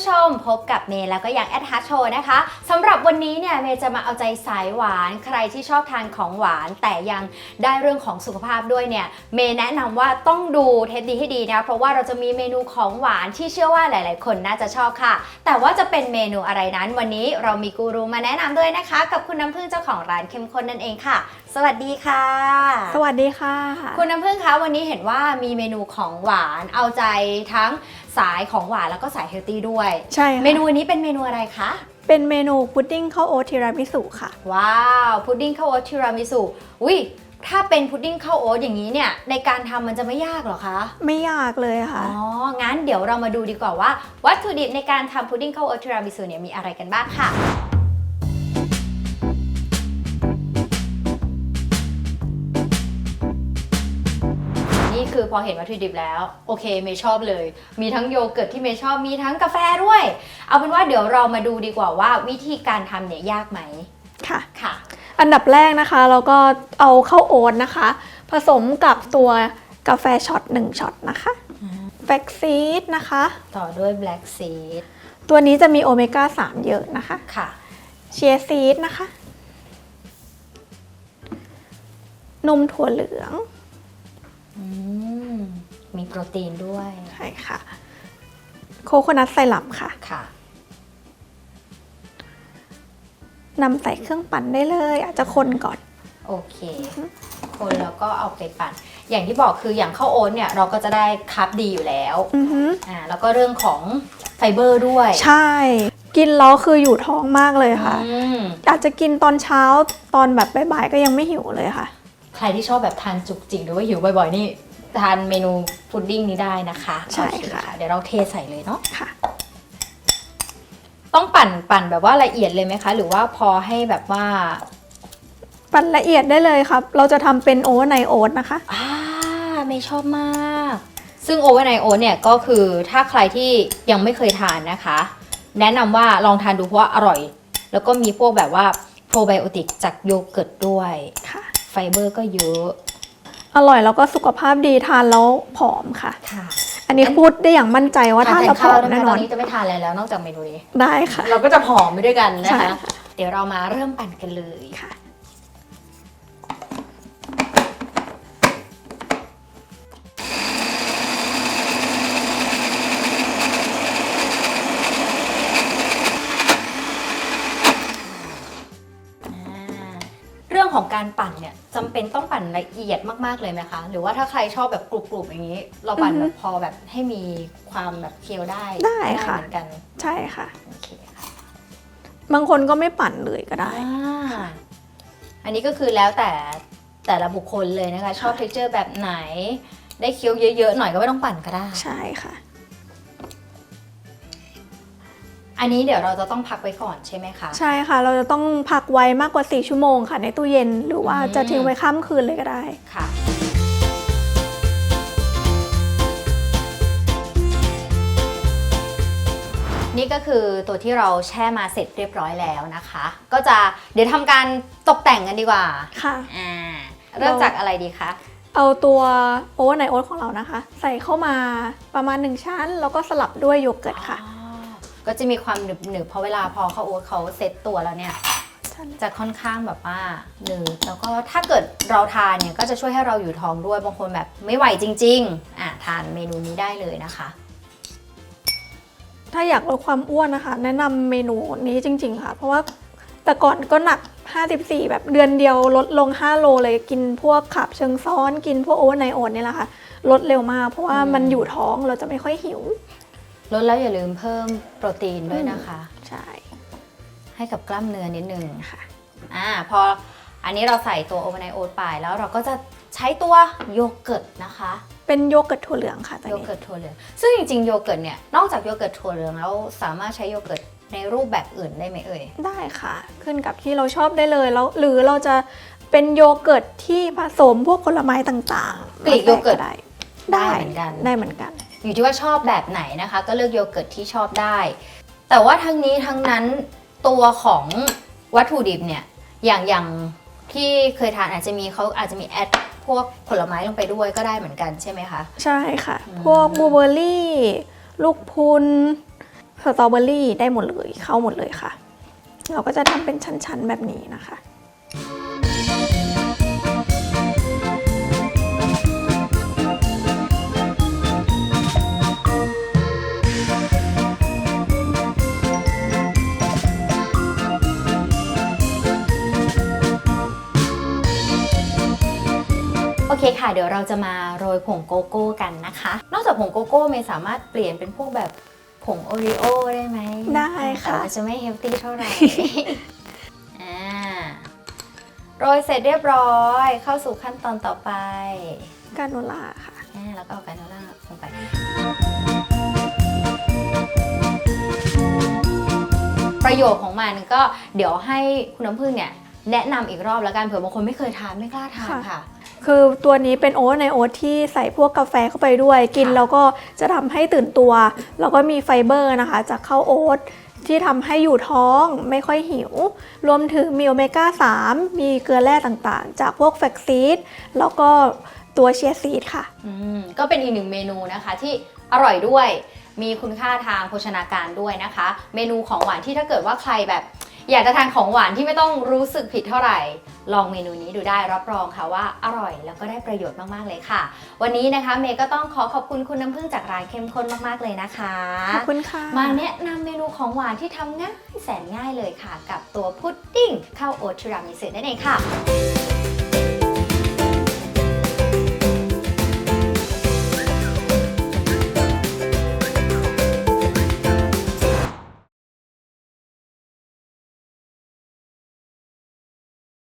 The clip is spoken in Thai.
ผู้ชมพบกับเมย์แล้วก็ยังแอดฮาร์โชนะคะสำหรับวันนี้เนี่ยเมย์จะมาเอาใจสายหวานใครที่ชอบทานของหวาน แต่ยังได้เรื่องของสุขภาพด้วยเนี่ยเมย์แนะนำว่าต้องดูเทปดีให้ดีนะเพราะว่าเราจะมีเมนูของหวานที่เชื่อว่าหลาย ๆ คนน่าจะชอบค่ะ แต่ว่าจะเป็นเมนูอะไรนั้น วันนี้เรามีกูรูมาแนะนำด้วยนะคะ กับคุณน้ำพึ่งเจ้าของร้านเข้มข้นนั่นเองค่ะ สวัสดีค่ะ สวัสดีค่ะ คุณน้ำพึ่งคะวันนี้เห็นว่ามีเมนูของหวานเอาใจทั้ง สายของหวานแล้วก็สายเฮลตี้ด้วย ใช่ค่ะเมนูวันนี้เป็นเมนูอะไรคะ เป็นเมนูพุดดิ้งข้าวโอ๊ตทีรามิสุค่ะ ว้าวพุดดิ้งข้าวโอ๊ตทีรามิสุอุ้ยถ้าเป็นพุดดิ้งข้าวโอ๊ตอย่างนี้เนี่ยในการทำมันจะไม่ยากเหรอคะไม่ยากเลยอ๋ค่ะองั้นเดี๋ยวเรามาดูดีกว่าว่า วัตถุดิบในการทำพุดดิ้งข้าวโอ๊ตทีรามิสุเนี่ยมีอะไรกันบ้างค่ะ พอเห็นวัตถุดิบแล้ว โอเคเมย์ชอบเลย มีทั้งโยเกิร์ตที่เมย์ชอบมีทั้งกาแฟด้วย เอาเป็นว่าเดี๋ยวเรามาดูดีกว่าว่าวิธีการทำเนี่ยยากไหมค่ะ ค่ะ อันดับแรกนะคะเราก็เอาข้าวโอ๊ตนะคะ ผสมกับตัวกาแฟช็อต1ช็อตนะคะแฟกซีดนะคะ ต่อด้วย black seed ตัวนี้จะมีโอเมก้า3 เยอะนะคะ ค่ะ เชียร์ซีดนะคะ นมถั่วเหลือง อืม มีโปรตีนด้วยใช่ค่ะ โคโคนัทไซรัปค่ะ ค่ะ นำใส่เครื่องปั่นได้เลย อาจจะคนก่อน โอเค คนแล้วก็เอาไปปั่น อย่างที่บอกคืออย่างข้าวโอ๊ตเนี่ยเราก็จะได้คาร์บดีอยู่แล้วอือหืออ่าแล้วก็เรื่องของไฟเบอร์ด้วยใช่ กินแล้วคืออยู่ท้องมากเลยค่ะ อืม อาจจะกินตอนเช้าตอนแบบบ่ายๆก็ยังไม่หิวเลยค่ะ ใครที่ชอบแบบทานจุกจิกหรือว่าหิวบ่อยๆนี่ ทานเมนูพุดดิ้งนี้ได้นะคะใช่โอเค่ะเดี๋ยวเราเทใส่เลยเนาะค่ะ ต้องปั่นปั่นแบบว่าละเอียดเลยไหมคะ หรือว่าพอให้แบบว่าปั่นละเอียดได้เลยครับ เราจะทำเป็นโอเวอร์ไนโอ๊ตนะคะ อ่าไม่ชอบมาก ซึ่งโอเวอร์ไนโอเนี่ยก็คือถ้าใครที่ยังไม่เคยทานนะคะ แนะนำว่าลองทานดูเพราะว่าอร่อย แล้วก็มีพวกแบบว่าโปรไบโอติกจากโยเกิร์ตด้วย ค่ะ ไฟเบอร์ก็เยอะ อร่อยแล้วก็สุขภาพดีทานแล้วผอมค่ะ ค่ะอันนี้พูดได้อย่างมั่นใจว่าทานแล้วผอมได้ไหมแน่นตออนนนี้จะไม่ทานอะไรแล้วนอกจากเมนูนี้ ได้ค่ะ เราก็จะผอมไปด้วยกันนะใช่คะ ค่ะ เดี๋ยวเรามาเริ่มปั่นกันเลย ค่ะ รื่องของการปั่นเนี่ยจำเป็นต้องปั่นละเอียดมากๆเลยไหมคะ หรือว่าถ้าใครชอบแบบกรุบๆอย่างนี้ เราปั่นอือฮึแบบพอแบบให้มีความแบบเคี้ยวได้ได้ค่ะ เหมือนกันใช่ค่ะ โอเคค่ะบางคนก็ไม่ปั่นเลยก็ได้ อ่าอันนี้ก็คือแล้วแต่แต่ละบุคคลเลยนะคะ ชอบเท็กเจอร์แบบไหน ได้เคี้ยวเยอะๆหน่อยก็ไม่ต้องปั่นก็ได้ ใช่ค่ะ อันนี้เดี๋ยวเราจะต้องพักไว้ก่อนใช่ไหมคะ ใช่ค่ะ เราจะต้องพักไว้มากกว่า 4 ชั่วโมงค่ะ ในตู้เย็นหรือว่าอืมจะทิ้งไว้ข้ามคืนเลยก็ได้ค่ะ นี่ก็คือตัวที่เราแช่มาเสร็จเรียบร้อยแล้วนะคะ ก็จะเดี๋ยวทำการตกแต่งกันดีกว่าค่ะอ่าเริ่มจากอะไรดีคะเอาตัวโอเวอร์ไนโอ๊ตของเรานะคะ ใส่เข้ามาประมาณ 1 ชั้น แล้วก็สลับด้วยโยเกิร์ตค่ะอ๋อ ก็จะมีความหนึบหนึบเพราะเวลาพอเขาโอ๊ตเขาเซ็ตตัวแล้วเนี่ยจะค่อนข้างแบบว่าหนืดแล้วก็ถ้าเกิดเราทานเนี่ยก็จะช่วยให้เราอยู่ท้องด้วยบางคนแบบไม่ไหวจริง ๆอะทานเมนูนี้ได้เลยนะคะ ถ้าอยากลดความอ้วนนะคะ แนะนำเมนูนี้จริง ๆ ค่ะ เพราะว่าแต่ก่อนก็หนัก 54 แบบเดือนเดียวลดลง 5 โลเลยกินพวกขับเชิงซ้อน กินพวกโอเวอร์ไนโอตนี่แหละค่ะลดเร็วมากเพราะว่ามันอยู่ท้องเราจะไม่ค่อยหิว ลดแล้วอย่าลืมเพิ่มโปรตีนด้วยนะคะ ใช่ ให้กับกล้ามเนื้อนิดนึงค่ะอ่าพออันนี้เราใส่ตัวโอเวอร์ไนโอ๊ตไปแล้วเราก็จะใช้ตัวโยเกิร์ตนะคะ เป็นโยเกิร์ตถั่วเหลืองค่ะตัวโยนี้ เกิร์ตถั่วเหลือง ซึ่งจริงๆโยเกิร์ตเนี่ย นอกจากโยเกิร์ตถั่วเหลืองแล้วสามารถใช้โยเกิร์ตในรูปแบบอื่นได้ไหมเอ่ย ได้ค่ะ ขึ้นกับที่เราชอบได้เลยแล้วหรือเราจะเป็นโยเกิร์ตที่ผสมพวกผลไม้ต่างๆกรีกโยเกิร์ตได้ ได้เหมือนกัน ได้เหมือนกัน อยู่ที่ว่าชอบแบบไหนนะคะ ก็เลือกโยเกิร์ตที่ชอบได้ แต่ว่าทั้งนี้ทั้งนั้นตัวของวัตถุดิบเนี่ยอย่างอย่างที่เคยทานอาจจะมีเขาอาจจะมีแอดพวกผลไม้ลงไปด้วยก็ได้เหมือนกันใช่ไหมคะ ใช่ค่ะอืมพวกบลูเบอร์รี่ ลูกพรุนสตรอเบอรี่ได้หมดเลยเข้าหมดเลยค่ะ เราก็จะทำเป็นชั้นๆแบบนี้นะคะ โอเคค่ะ เดี๋ยวเราจะมาโรยผงโกโก้กันนะคะ นอกจากผงโกโก้เมย์สามารถเปลี่ยนเป็นพวกแบบผงโอรีโอได้ไหมได้ค่ะแต่ว่าจะไม่เฮลตี้เท่าไหร่ อ่า โรยเสร็จเรียบร้อย เข้าสู่ขั้นตอนต่อไป กาโนล่าค่ะอ่าแล้วก็เอากาโนล่าลงไป ประโยชน์ของมันก็เดี๋ยวให้คุณน้ำพึ่งเนี่ย แนะนำอีกรอบแล้วกันเผื่อบางคนไม่เคยทานไม่กล้าทานค่ะ ค่ะคือตัวนี้เป็นโอ๊ตในโอ๊ตที่ใส่พวกกาแฟเข้าไปด้วย กินค่ะแล้วก็จะทำให้ตื่นตัว แล้วก็มีไฟเบอร์นะคะ จากข้าวโอ๊ตที่ทำให้อยู่ท้องไม่ค่อยหิว รวมถึงมีโอเมก้า 3 มีเกลือแร่ต่างๆ จากพวกแฟกซีดแล้วก็ตัวเชียร์ซีดค่ะอืมก็เป็นอีกหนึ่งเมนูนะคะที่อร่อยด้วย มีคุณค่าทางโภชนาการด้วยนะคะ เมนูของหวานที่ถ้าเกิดว่าใครแบบ อยากจะทานของหวานที่ไม่ต้องรู้สึกผิดเท่าไหร่ ลองเมนูนี้ดูได้รับรองค่ะว่าอร่อยแล้วก็ได้ประโยชน์มาก ๆ เลยค่ะ วันนี้นะคะเมย์ก็ต้องขอขอบคุณคุณน้ำพึ่งจากร้านเข้มข้นมาก ๆ เลยนะคะ ขอบคุณค่ะ มาแนะนำเมนูของหวานที่ทำง่ายแสนง่ายเลยค่ะ กับตัวพุดดิ้งข้าวโอ๊ตทีรามิสุนั่นเองค่ะ